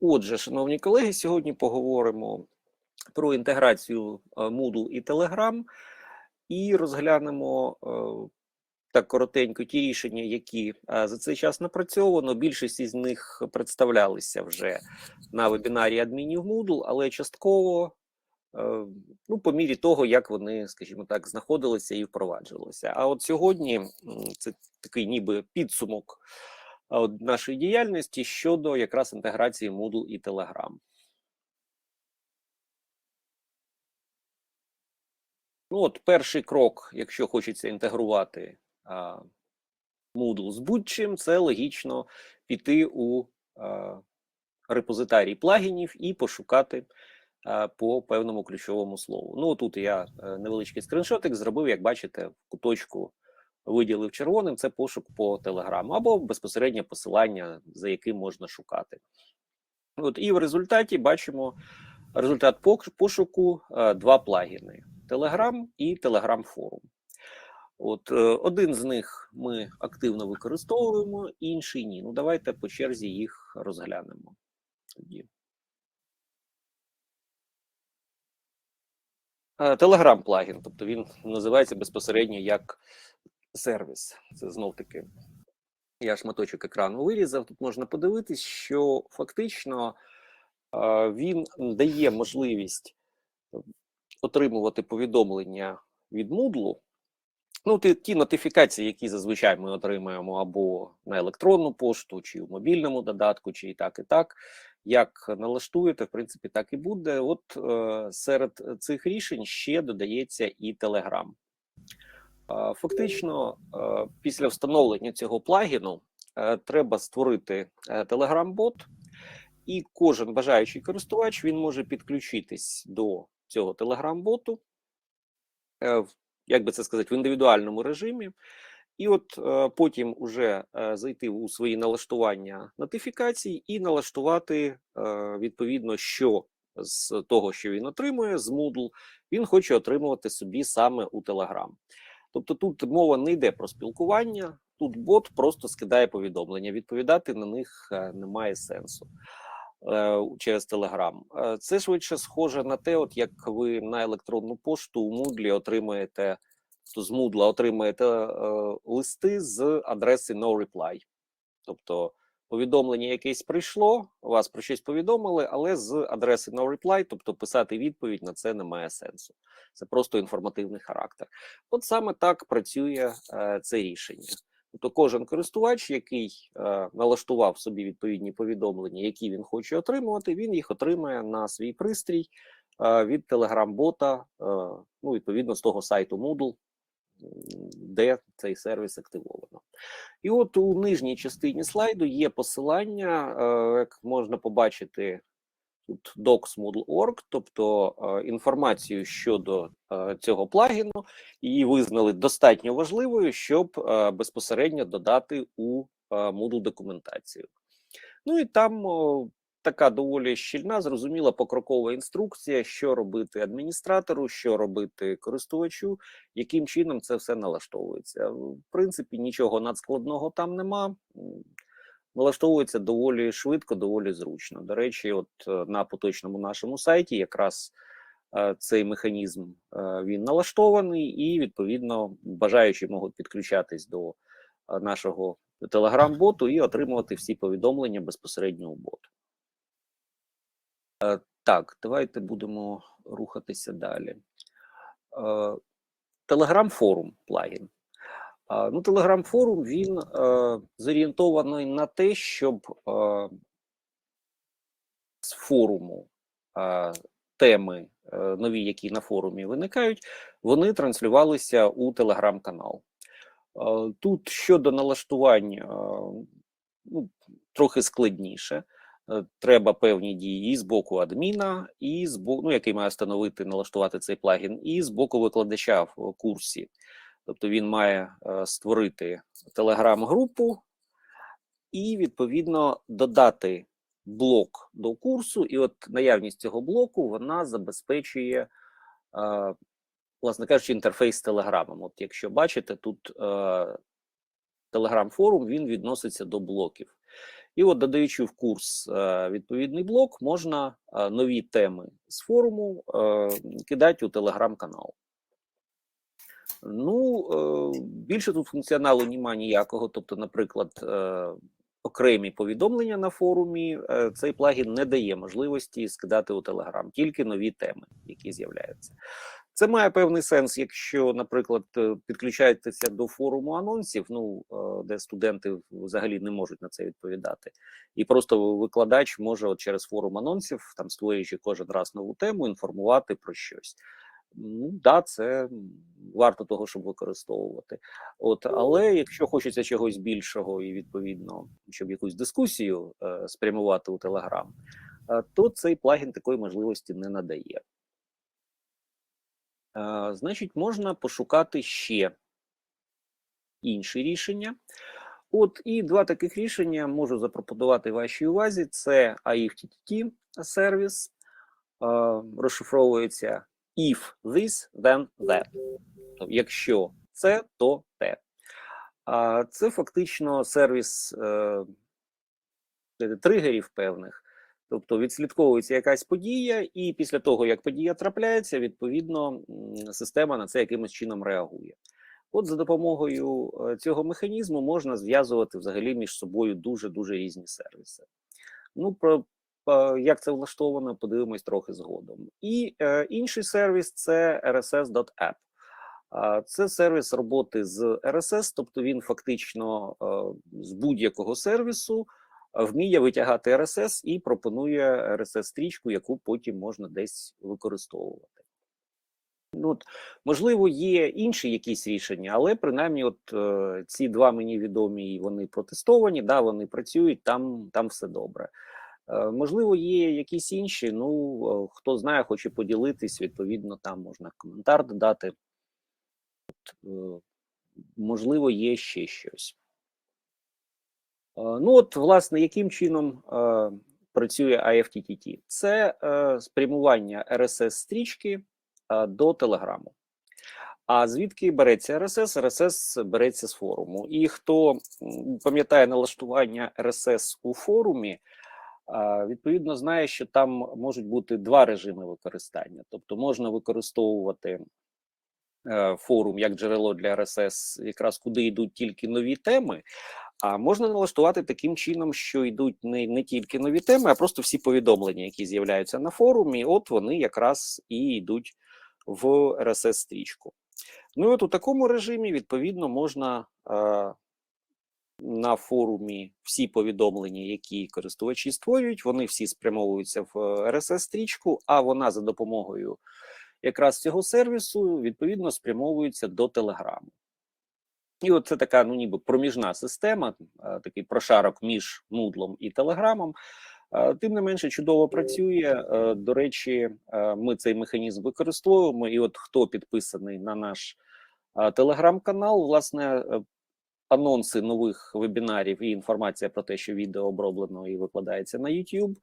Отже, шановні колеги, сьогодні поговоримо про інтеграцію е, Moodle і Telegram і розглянемо е, так коротенько ті рішення, які е, за цей час напрацьовано. Більшість із них представлялися вже на вебінарі адмінів Moodle, але частково ну, по мірі того, як вони, скажімо так, знаходилися і впроваджувалися. А от сьогодні це такий ніби підсумок нашої діяльності щодо якраз інтеграції Moodle і Telegram. Ну, от перший крок, якщо хочеться інтегрувати а, Moodle з будь-чим, це логічно піти у а, репозитарій плагінів і пошукати а, по певному ключовому слову. Ну, тут я е, невеличкий скріншотик зробив, як бачите, в куточку виділив червоним, це пошук по Телеграму або безпосереднє посилання, за яким можна шукати. От і в результаті бачимо результат пошуку е, два плагіни: Telegram і Telegram Forum. От е, один з них ми активно використовуємо, інший ні. Ну, давайте по черзі їх розглянемо. Тоді. Telegram плагін, тобто він називається безпосередньо як сервіс. Це знов таки я шматочок екрану вирізав. Тут можна подивитись, що фактично він дає можливість отримувати повідомлення від Moodle. Ну, ті, ті нотифікації, які зазвичай ми отримуємо або на електронну пошту, чи в мобільному додатку, чи і так, і так. Як налаштуєте, в принципі, так і буде. От е, серед цих рішень ще додається і Telegram. Фактично, після встановлення цього плагіну е, треба створити е, Telegram-бот, і кожен бажаючий користувач він може підключитись до цього Telegram-боту, е, як би це сказати, в індивідуальному режимі. І от потім уже зайти у свої налаштування нотифікацій і налаштувати відповідно, що з того, що він отримує з Moodle, він хоче отримувати собі саме у Telegram. Тобто тут мова не йде про спілкування, тут бот просто скидає повідомлення. Відповідати на них е, немає сенсу е, через. Е, Це швидше схоже на те, от як ви на електронну пошту у Moodle отримаєте то з Moodle отримаєте е, листи з адреси no reply. Тобто повідомлення якесь прийшло, вас про щось повідомили, але з адреси no reply, тобто писати відповідь на це немає сенсу. Це просто інформативний характер. От саме так працює е, це рішення. Тобто кожен користувач, який е, налаштував собі відповідні повідомлення, які він хоче отримувати, він їх отримає на свій пристрій е, від Telegram-бота, е, ну, відповідно, з того сайту Moodle, де цей сервіс активовано. І от у нижній частині слайду є посилання, е, як можна побачити тут docs.moodle.org, тобто е, інформацію щодо е, цього плагіну, її визнали достатньо важливою, щоб безпосередньо додати у Moodle документацію. Ну і там така доволі щільна, зрозуміла покрокова інструкція, що робити адміністратору, що робити користувачу, яким чином це все налаштовується. В принципі, нічого надскладного там нема. Налаштовується доволі швидко, доволі зручно. До речі, от е, на поточному нашому сайті якраз е, цей механізм е, він налаштований, і відповідно бажаючі можуть підключатись до нашого телеграм-боту і отримувати всі повідомлення безпосередньо у боту. Е, Так, давайте будемо рухатися далі. Телеграм форум плагін. А, Ну, Telegram форум він зорієнтований на те, щоб з форуму теми нові, які на форумі виникають, вони транслювалися у телеграм-канал. Е, тут щодо налаштування, е, ну, трохи складніше. Е, Треба певні дії з боку адміна, і з боку, ну, який має встановити, налаштувати цей плагін, і з боку викладача в курсі. Тобто він має е, створити телеграм-групу і, відповідно, додати блок до курсу. І от наявність цього блоку вона забезпечує, е, власне кажучи, інтерфейс з телеграмом. От якщо бачите, тут е, телеграм-форум він відноситься до блоків. І от, додаючи в курс е, відповідний блок, можна е, нові теми з форуму е, кидати у телеграм-канал. Ну, більше тут функціоналу немає ніякого. Тобто, наприклад, окремі повідомлення на форумі, цей плагін не дає можливості скидати у Telegram, тільки нові теми, які з'являються. Це має певний сенс, якщо, наприклад, е, підключаєтеся до форуму анонсів, ну е, де студенти взагалі не можуть на це відповідати, і просто викладач може от через форум анонсів, там створюючи кожен раз нову тему, інформувати про щось. Ну да, це варто того, щоб використовувати. От, але якщо хочеться чогось більшого і відповідно, щоб якусь дискусію е, спрямувати у Telegram, е, то цей плагін такої можливості не надає. Значить, можна пошукати ще інші рішення. От і два таких рішення можу запропонувати вашій увазі: це AIFTTT сервіс, розшифровується if this, then that. Тобто, якщо це, то те. Це фактично сервіс е, тригерів певних. Тобто відслідковується якась подія, і після того, як подія трапляється, відповідно система на це якимось чином реагує. От за допомогою е, цього механізму можна зв'язувати взагалі між собою дуже дуже різні сервіси. Ну, про як це влаштовано, подивимось трохи згодом. І е, інший сервіс це rss.app. Це сервіс роботи з RSS, тобто він фактично е, з будь-якого сервісу вміє витягати RSS і пропонує RSS-стрічку, яку потім можна десь використовувати. Ну, от, Можливо, є інші якісь рішення, але принаймні, от е, ці два мені відомі, вони протестовані, да, вони працюють, там, там все добре. Е, можливо, є якісь інші. Ну е, хто знає, хоче поділитись. Відповідно, там можна коментар додати. От, е, можливо, є ще щось. Ну, от, власне, яким чином працює IFTTT? Це спрямування RSS стрічки до Телеграму. А звідки береться RSS? RSS береться з форуму. І хто пам'ятає налаштування RSS у форумі, відповідно знає, що там можуть бути два режими використання, тобто можна використовувати е, форум як джерело для RSS, якраз куди йдуть тільки нові теми. А можна налаштувати таким чином, що йдуть не не тільки нові теми, а просто всі повідомлення, які з'являються на форумі, от вони якраз і йдуть в RSS стрічку. Ну і от у такому режимі відповідно можна е, на форумі всі повідомлення, які користувачі створюють, вони всі спрямовуються в rss стрічку а вона за допомогою якраз цього сервісу відповідно спрямовується до Телеграму. І от це така, ну ніби проміжна система, такий прошарок між Moodle і Телеграмом. Тим не менше чудово працює. До речі, ми цей механізм використовуємо. І от хто підписаний на наш телеграм-канал, власне, анонси нових вебінарів і інформація про те, що відео оброблено і викладається на YouTube,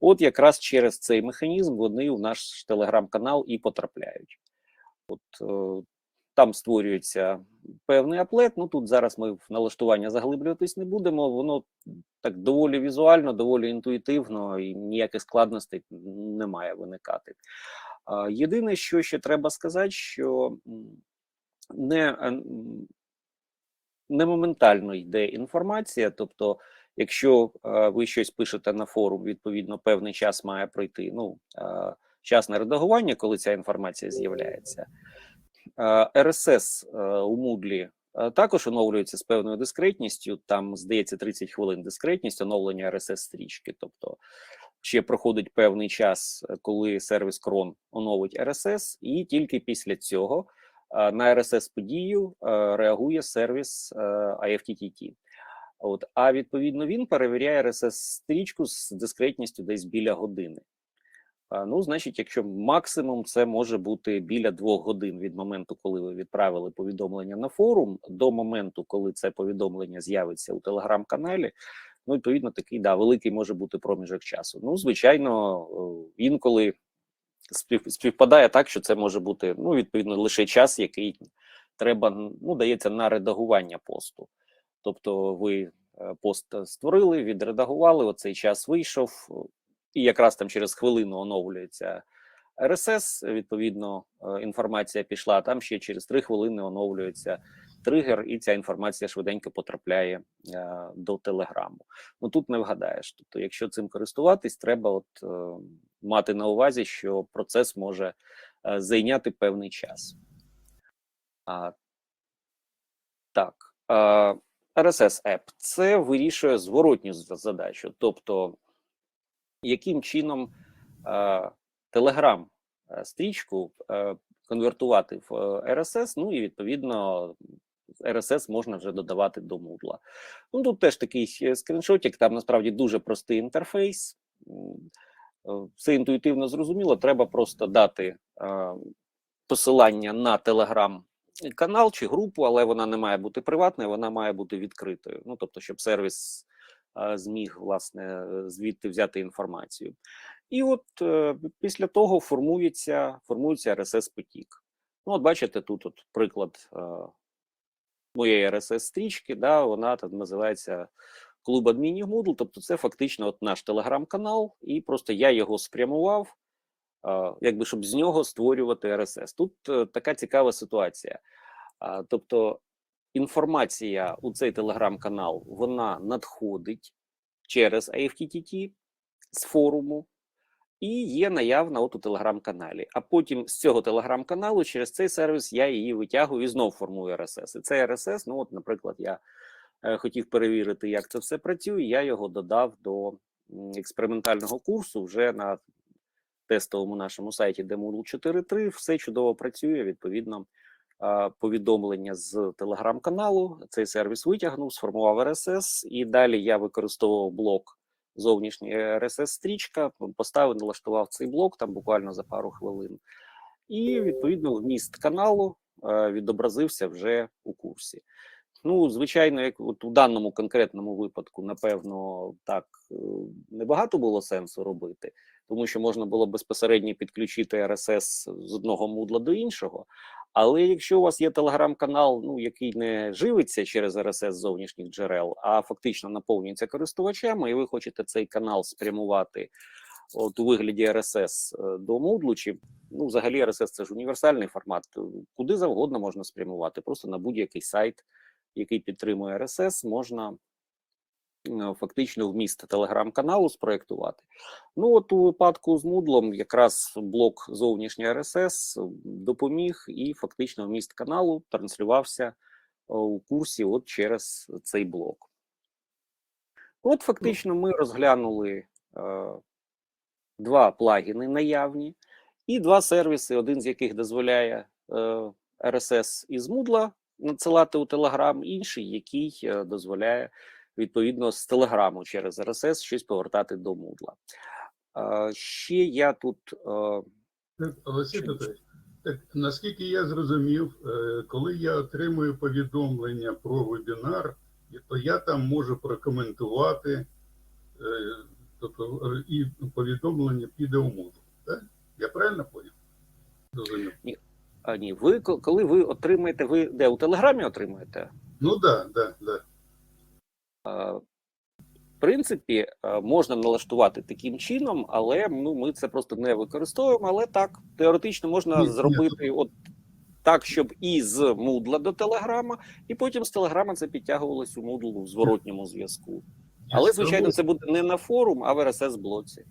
от якраз через цей механізм вони у наш телеграм-канал і потрапляють. От е, там створюється певний аплет. Ну тут зараз ми в налаштування заглиблюватись не будемо. Воно так доволі візуально, доволі інтуїтивно і ніяких складностей не має виникати. Єдине, що ще треба сказати, що не не моментально йде інформація. Тобто, якщо е, ви щось пишете на форум, відповідно певний час має пройти. Ну е, час на редагування, коли ця інформація з'являється. Е, РСС е, у Moodle е, також оновлюється з певною дискретністю. Там здається 30 хвилин дискретність оновлення rss стрічки. Тобто ще проходить певний час, коли сервіс Cron оновить RSS, і тільки після цього на rss подію реагує сервіс IFTTT. От, а відповідно він перевіряє rss стрічку з дискретністю десь біля години. Ну, значить, якщо максимум це може бути біля двох годин від моменту, коли ви відправили повідомлення на форум, до моменту, коли це повідомлення з'явиться у телеграм-каналі. Ну, відповідно, такий да, великий може бути проміжок часу. Ну, звичайно, інколи співпадає так, що це може бути ну, відповідно лише час, який треба ну, дається на редагування посту. Тобто, ви е, пост створили, відредагували. Оцей час вийшов, і якраз там через хвилину оновлюється RSS, Відповідно, е, інформація пішла. Там ще через три хвилини оновлюється тригер, і ця інформація швиденько потрапляє е, до телеграму. Ну тут не вгадаєш. Тобто, якщо цим користуватись, треба от е, мати на увазі, що процес може зайняти певний час. А, так, е, RSS App це вирішує зворотню задачу, тобто, яким чином Telegram е, конвертувати в е, RSS, ну і відповідно RSS можна вже додавати до Moodle. Ну тут теж такий скріншотик, там насправді дуже простий інтерфейс. Е, Все інтуїтивно зрозуміло. Треба просто дати посилання на Telegram канал чи групу, але вона не має бути приватною, вона має бути відкритою. Ну тобто, щоб сервіс зміг власне е, звідти взяти інформацію. І от е, після того формується формується RSS потік. Ну, от бачите, тут от приклад е, моєї RSS стрічки, да, вона там називається Клуб адмінів Moodle, тобто це фактично от наш телеграм-канал, і просто я його спрямував, якби щоб з нього створювати RSS. Тут така цікава ситуація. Тобто інформація у цей телеграм-канал вона надходить через AFTTT з форуму і є наявна от у телеграм-каналі. А потім з цього телеграм-каналу через цей сервіс я її витягую і знов формую RSS. І цей RSS, ну от, наприклад, я е, хотів перевірити, як це все працює. Я його додав до експериментального курсу вже на тестовому нашому сайті Demoodle 4.3. Все чудово працює. Відповідно, повідомлення з телеграм-каналу. Цей сервіс витягнув, сформував RSS, і далі я використовував блок зовнішній RSS стрічка, поставив, налаштував цей блок там буквально за пару хвилин, і відповідно вміст каналу е, відобразився вже у курсі. Ну, звичайно, як от у даному конкретному випадку, напевно, так е, небагато було сенсу робити, тому що можна було безпосередньо підключити RSS з одного мудла до іншого. Але якщо у вас є телеграм-канал, ну який не живиться через з зовнішніх джерел, а фактично наповнюється користувачами, і ви хочете цей канал спрямувати от у вигляді RSS е, до Moodle, чи ну взагалі RSS це ж універсальний формат, куди завгодно можна спрямувати, просто на будь-який сайт, який підтримує RSS, можна фактично вміст телеграм-каналу спроектувати. Ну от у випадку з Moodle якраз блок зовнішній RSS допоміг, і фактично вміст каналу транслювався е, у курсі от через цей блок. От фактично ми розглянули е, два плагіни наявні і два сервіси, один з яких дозволяє е, RSS із Moodle надсилати у Telegram, інший, який е, дозволяє відповідно з Телеграму через RSS щось повертати до. Е, ще я тут е, Олексій Петрович, так наскільки я зрозумів, е, коли я отримую повідомлення про вебінар, то я там можу прокоментувати, е, тобто і повідомлення піде у так? Я правильно поняв? Зрозумів. а, ні, ви коли ви отримаєте, ви де у Телеграмі отримаєте? Ну так, да, да, да. Е, В принципі, е, можна налаштувати таким чином, але ну, ми це просто не використовуємо. Але так, теоретично можна Ні, ні, зробити от так, щоб і з Moodle до Телеграма, і потім з Телеграма це підтягувалось у Moodle у зворотньому зв'язку. Але, звичайно, це буде не на форум, а в RSS блоці.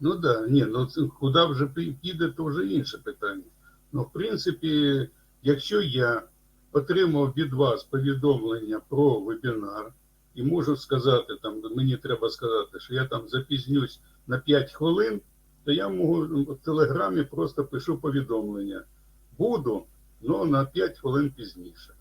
Ну так, да. ні, ну це куди вже піде, то вже інше питання. Ну, в принципі, якщо я отримав від вас повідомлення про вебінар, і можу сказати, там мені треба сказати, що я там запізнюсь на 5 хвилин, то я можу в телеграмі просто пишу повідомлення. Буду, але на 5 хвилин пізніше.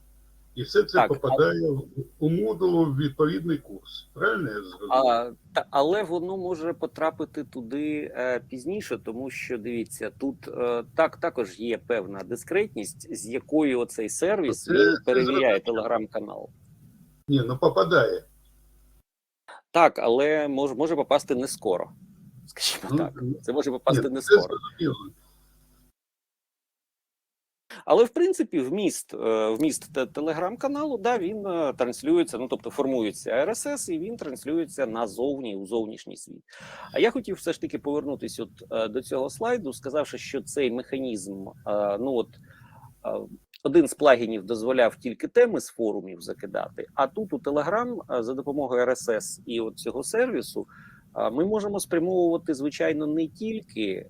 І все це Так, попадає в- у Moodle в відповідний курс. Правильно я зрозумів? А, та, але воно може потрапити туди е, пізніше, тому що дивіться, тут е, так також є певна дискретність, з якою оцей сервіс Це- він перевіряє телеграм-канал. Ні, ну попадає. Так, але може, може попасти не скоро. Скажімо Ну, так, це може попасти Ні, не скоро. Але в принципі, вміст, е, вміст телеграм-каналу, да, він е, транслюється, ну тобто формується RSS, і він транслюється назовні у зовнішній світ. А я хотів все ж таки повернутися от е, до цього слайду, сказавши, що цей механізм, ну от один з плагінів дозволяв тільки теми з форумів закидати. А тут у Telegram е, за допомогою RSS і от цього сервісу е, ми можемо спрямовувати, звичайно, не тільки е,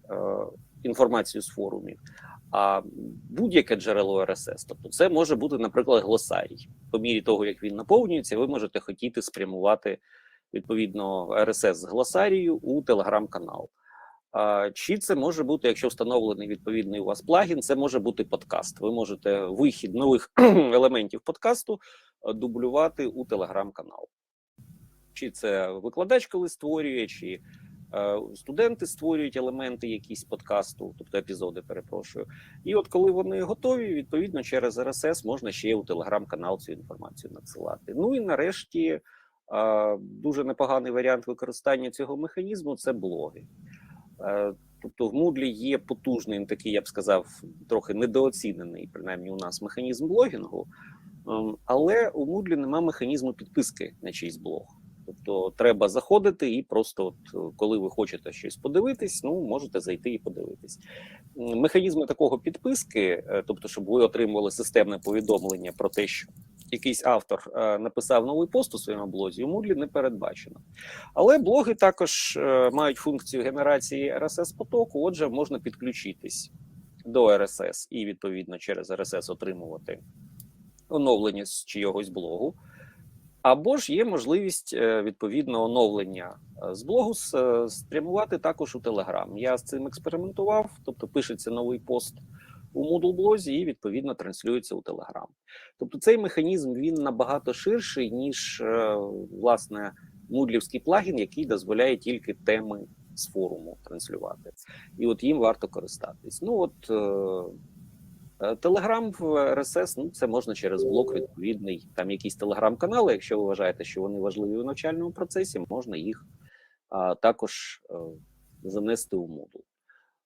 інформацію з форумів, а будь-яке джерело RSS. Тобто, це може бути, наприклад, глосарій. По мірі того, як він наповнюється, ви можете хотіти спрямувати відповідно RSS з глосарію у телеграм-канал. Чи це може бути, якщо встановлений відповідний у вас плагін, це може бути подкаст. Ви можете вихід нових елементів подкасту е, дублювати у телеграм-канал. Чи це викладач, коли створює, чи е, студенти створюють елементи якісь подкасту, тобто епізоди, перепрошую. І от коли вони готові, відповідно через RSS можна ще у телеграм-канал цю інформацію надсилати. Ну і нарешті е, дуже непоганий варіант використання цього механізму це блоги. Е, Тобто в Moodle є потужний, такий, я б сказав, трохи недооцінений, принаймні у нас механізм блогінгу, ем, але у Moodle нема механізму підписки на чийсь блог. Тобто треба заходити і просто, от, е, коли ви хочете щось подивитись, ну можете зайти і подивитись. Механізми такого підписки, е, тобто, щоб ви отримували системне повідомлення про те, що якийсь автор е, написав новий пост у своєму блозі, у Moodle не передбачено. Але блоги також е, мають функцію генерації RSS потоку. Отже, можна підключитись до RSS і відповідно через RSS отримувати оновлення з чийогось блогу. Або ж є можливість е, відповідно оновлення з блогу спрямувати також у Telegram. Я з цим експериментував, тобто пишеться новий пост у Moodle блозі і відповідно транслюється у Telegram. Тобто цей механізм він набагато ширший, ніж е, власне мудлівський плагін, який дозволяє тільки теми з форуму транслювати. І от їм варто користатись. Ну от Телеграм в RSS, ну це можна через блок відповідний. Там якісь телеграм-канали. Якщо ви вважаєте, що вони важливі у навчальному процесі, можна їх а, також е, занести у Moodle.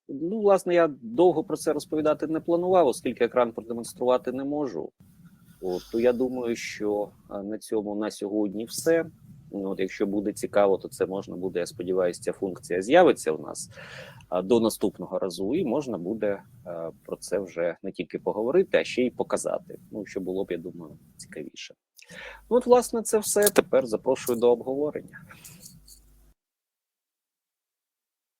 Ну, власне, я довго про це розповідати не планував, оскільки екран продемонструвати не можу. От, то я думаю, що на цьому на сьогодні все. Ну, От, якщо буде цікаво, то це можна буде. Я сподіваюся, ця функція з'явиться у нас до наступного разу, і можна буде про це вже не тільки поговорити, а ще й показати. Ну, що було б, я думаю, цікавіше. Ну, от, власне, це все. Тепер запрошую до обговорення.